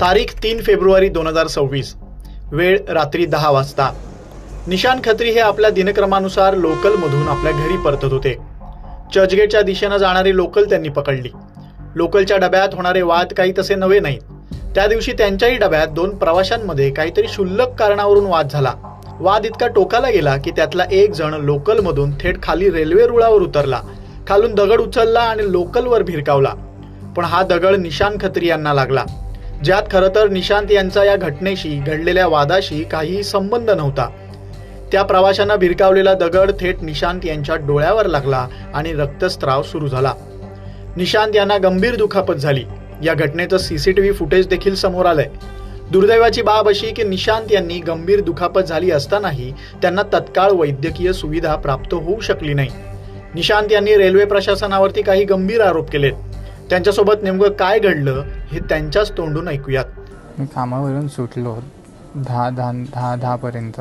तारीख तीन फेब्रुवारी दोन हजार सव्वीस वेळ रात्री दहा वाजता. निशान खत्री हे आपल्या दिनक्रमानुसार लोकलमधून आपल्या घरी परतत होते. चर्चगेटच्या दिशेनं जाणारी लोकल त्यांनी पकडली. लोकलच्या डब्यात होणारे वाद काही तसे नवे नाहीत. त्या दिवशी त्यांच्याही डब्यात दोन प्रवाशांमध्ये काहीतरी क्षुल्लक कारणावरून वाद झाला. वाद इतका टोकाला गेला की त्यातला एक जण लोकलमधून थेट खाली रेल्वे रुळावर उतरला खालून दगड उचलला आणि लोकलवर भिरकावला. पण हा दगड निशान खत्री यांना लागला. ज्यात खरं तर निशांत यांचा या घटनेशी घडलेल्या वादाशी काहीही संबंध नव्हता. त्या प्रवाशांना भिरकावलेला दगड थेट निशांत यांच्या डोळ्यावर लागला आणि रक्तस्त्राव सुरू झाला. निशांत यांना गंभीर दुखापत झाली. या घटनेचं सीसीटीव्ही फुटेज देखील समोर आलंय. दुर्दैवाची बाब अशी की निशांत यांनी गंभीर दुखापत झाली असतानाही त्यांना तत्काळ वैद्यकीय सुविधा प्राप्त होऊ शकली नाही. निशांत यांनी रेल्वे प्रशासनावरती काही गंभीर आरोप केलेत. त्यांच्यासोबत नेमकं काय घडलं हे त्यांच्याच तोंडून ऐकूयात. मी कामावरून सुटलो. दहा दहा दहा दहापर्यंत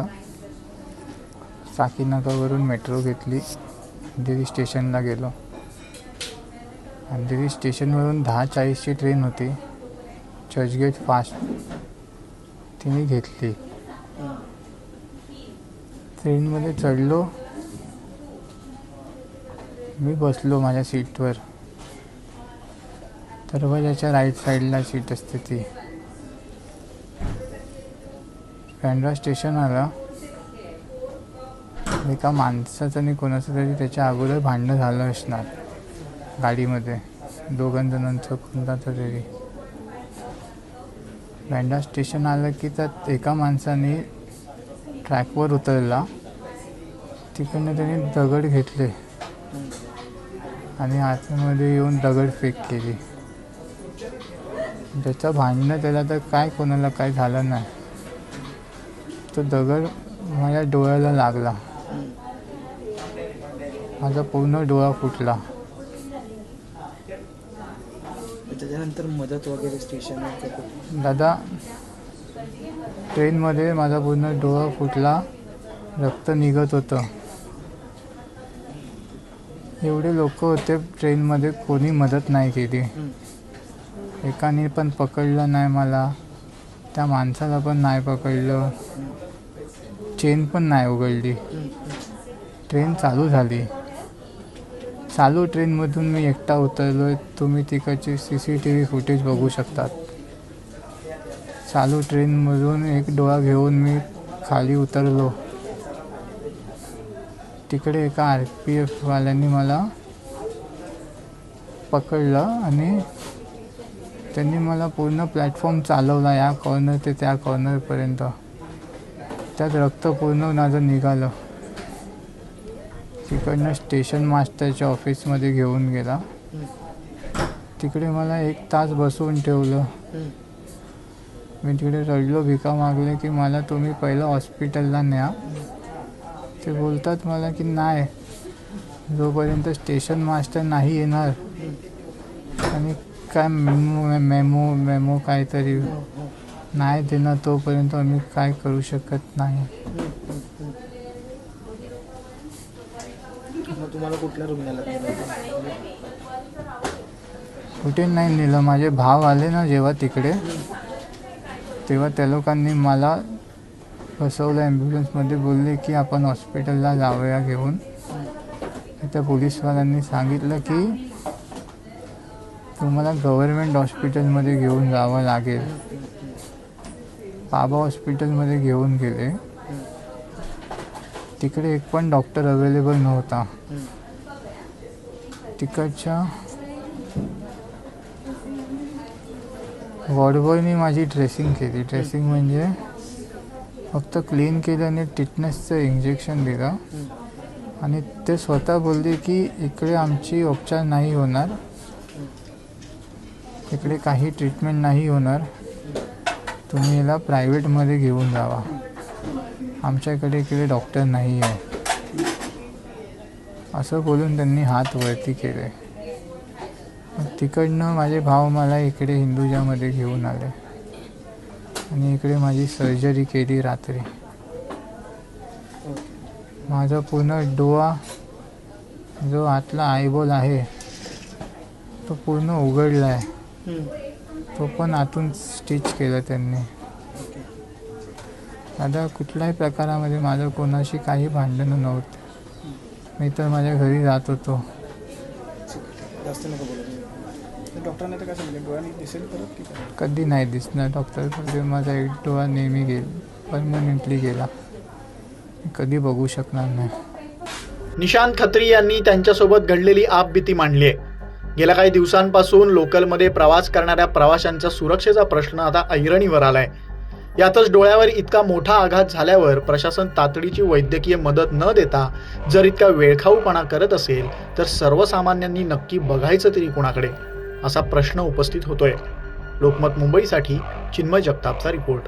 साकीनगरवरून मेट्रो घेतली. अंधेरी स्टेशनला गेलो. अंधेरी स्टेशनवरून दहा चाळीसची ट्रेन होती. चर्चगेट फास्ट तिने घेतली. ट्रेनमध्ये चढलो. मी बसलो माझ्या सीटवर दरवाजाच्या राईट साईडला सीट असते ती. बँड्रा स्टेशन आला एका माणसाचं आणि कोणाचं तरी त्याच्या अगोदर भांडणं झालं असणार. गाडीमध्ये. दोघं जणांचं कोणताचं तरी. बँड्रा स्टेशन आलं की त्यात एका माणसाने ट्रॅकवर उतरला. तिकडनं त्याने दगड घेतले. आणि आतमध्ये येऊन दगड फेक केली. ज्याचं भांडणं त्याला तर काय कोणाला काय झालं नाही. तो दगड माझ्या डोळ्याला लागला. माझा पूर्ण डोळा फुटला. त्याच्यानंतर मदत वगैरे कुठे? दादा ट्रेनमध्ये माझा पूर्ण डोळा फुटला. रक्त निघत होतं. एवढे लोक होते ट्रेनमध्ये कोणी मदत नाही केली. एकाने पण पकडलं नाही मला. त्या माणसाला पण नाही पकडलं. चेन पण नाही उघडली. ट्रेन चालू झाली. चालू ट्रेनमधून मी एकटा उतरलो आहे तुम्ही तिकडचे C C T V footage बघू शकतात. चालू ट्रेनमधून एक डोळा घेऊन मी खाली उतरलो. तिकडे एका आर पी एफवाल्यांनी मला पकडलं आणि त्यांनी मला पूर्ण प्लॅटफॉर्म चालवला या कॉर्नर ते त्या कॉर्नरपर्यंत त्यात रक्त पूर्ण माझं निघालं. तिकडनं स्टेशन मास्टरच्या ऑफिसमध्ये घेऊन गेला. तिकडे मला एक तास बसवून ठेवलं. मी तिकडे रडलो भिका मागले की मला तुम्ही पहिलं हॉस्पिटलला न्या. ते बोलतात मला की नाही जोपर्यंत स्टेशन मास्टर नाही येणार आणि काय मेमो मेमो मेमो काहीतरी नाही देणार तोपर्यंत आम्ही काय करू शकत नाही. मग तुम्हाला कुठल्या? कुठे नाही नेलं. माझे भाव आले ना जेव्हा तिकडे तेव्हा त्या लोकांनी मला बसवलं. ॲम्ब्युलन्समध्ये बोलले की आपण हॉस्पिटलला जाऊया घेऊन. त्या पोलीसवाल्यांनी सांगितलं की तुम्हाला गव्हर्मेंट हॉस्पिटलमध्ये घेऊन जावं लागेल. बाबा हॉस्पिटलमध्ये घेऊन गेले. तिकडे एक पण डॉक्टर अवेलेबल नव्हता. तिकडच्या वॉर्डबॉयने माझी ड्रेसिंग केली. ड्रेसिंग म्हणजे फक्त क्लीन केलं आणि टिटनेसचं इंजेक्शन दिलं. आणि ते स्वतः बोलले की इकडे आमची उपचार नाही होणार. इकडे काही ट्रीटमेंट नाही होणार. तुम्ही याला प्रायव्हेटमध्ये घेऊन जावा. आमच्याकडे इकडे डॉक्टर नाही आहे. असं बोलून त्यांनी हात वरती केले. तिकडनं माझे भाव मला इकडे हिंदुजामध्ये घेऊन आले. आणि इकडे माझी सर्जरी केली रात्री. माझा पूर्ण डोळा जो आतला आयबॉल आहे तो पूर्ण उघडला आहे तो पण आतून स्टिच केलं त्यांनी. आता कुठल्याही प्रकारामध्ये माझं कोणाशी काही भांडणं नव्हतं. मी तर माझ्या घरी जात होतो. जास्त नको बोला. तुम्ही डॉक्टरांनी तर काय सांगितलं डोळ्यांनी दिसेल परत की काय? कधी नाही दिसणार डॉक्टर बोलले माझा एक डोळा नेहमी गेल परमनंटली गेला. कधी बघू शकणार नाही. निशांत खत्री यांनी त्यांच्यासोबत घडलेली आपबीती मांडली आहे. गेल्या काही दिवसांपासून लोकलमध्ये प्रवास करणाऱ्या प्रवाशांच्या सुरक्षेचा प्रश्न आता ऐरणीवर आलाय. यातच डोळ्यावर इतका मोठा आघात झाल्यावर प्रशासन तातडीची वैद्यकीय मदत न देता जर इतका वेळखाऊपणा करत असेल तर सर्वसामान्यांनी नक्की बघायचं तरी कुणाकडे? असा प्रश्न उपस्थित होतोय. लोकमत मुंबईसाठी चिन्मय जगतापचा रिपोर्ट.